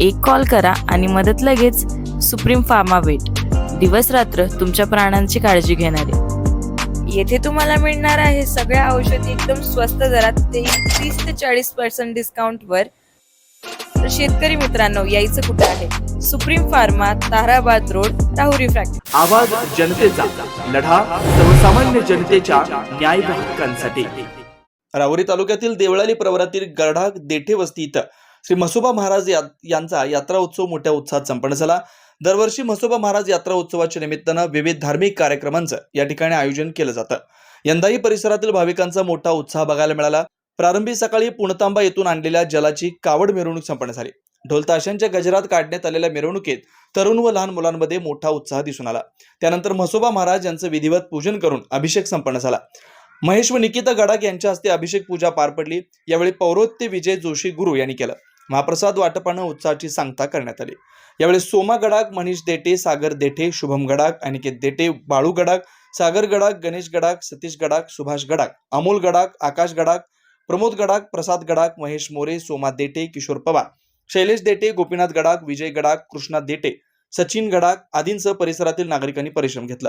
एक कॉल करा आणि मदत लगेच सुप्रीम फार्मा वेट. दिवस रात्र तुमच्या प्राणांची काळजी घेणारे. येथे तुम्हाला मिळणार आहे सगळ्या औषधी एकदम स्वस्त दरात ते तीस ते चाळीस पर्सेंट डिस्काउंटवर तर शेतकरी मित्रांनो यायचं कुठं आहे? सुप्रीम फार्मा ताराबाद रोड टाहुरी फॅक्टरी. आवाज जनतेचा लढा सर्वसामान्य जनतेच्या न्याय हक्कांसाठी राहुरी तालुक्यातील देवळाली प्रवरातील गरढाग देठे वस्ती इथं श्री म्हसोबा महाराज या- यांचा यात्रा उत्सव मोठ्या उत्साहात संपन्न झाला. दरवर्षी म्हसोबा महाराज यात्रा उत्सवाच्या निमित्तानं विविध धार्मिक कार्यक्रमांचं या ठिकाणी आयोजन केलं जातं. यंदाही परिसरातील भाविकांचा मोठा उत्साह बघायला मिळाला. प्रारंभी सकाळी पुणतांबा येथून आणलेल्या जलाची कावड मिरवणूक संपन्न झाली. ढोलताशांच्या गजरात काढण्यात आलेल्या मिरवणुकीत तरुण व लहान मुलांमध्ये मोठा उत्साह दिसून आला. त्यानंतर म्हसोबा महाराज यांचं विधिवत पूजन करून अभिषेक संपन्न झाला. महेश व निकिता गडाख यांच्या हस्ते अभिषेक पूजा पार पडली. यावेळी पौरोत्य विजय जोशी गुरु यांनी केलं. महाप्रसाद वाटपानं उत्साहाची सांगता करण्यात आली. यावेळी सोमा गडाक मनीष देठे सागर देठे शुभम गडाख अनिकेत देठे बाळू गडाक सागर गडाख गणेश गडाक सतीश गडाख सुभाष गडाक अमोल गडाक आकाश गडाक प्रमोद गडाख प्रसाद गडाक महेश मोरे सोमा देठे किशोर पवार शैलेश देठे गोपीनाथ गडाख विजय गडाक कृष्णा देठे सचिन गडाख आदींसह परिसरातील नागरिकांनी परिश्रम घेतला.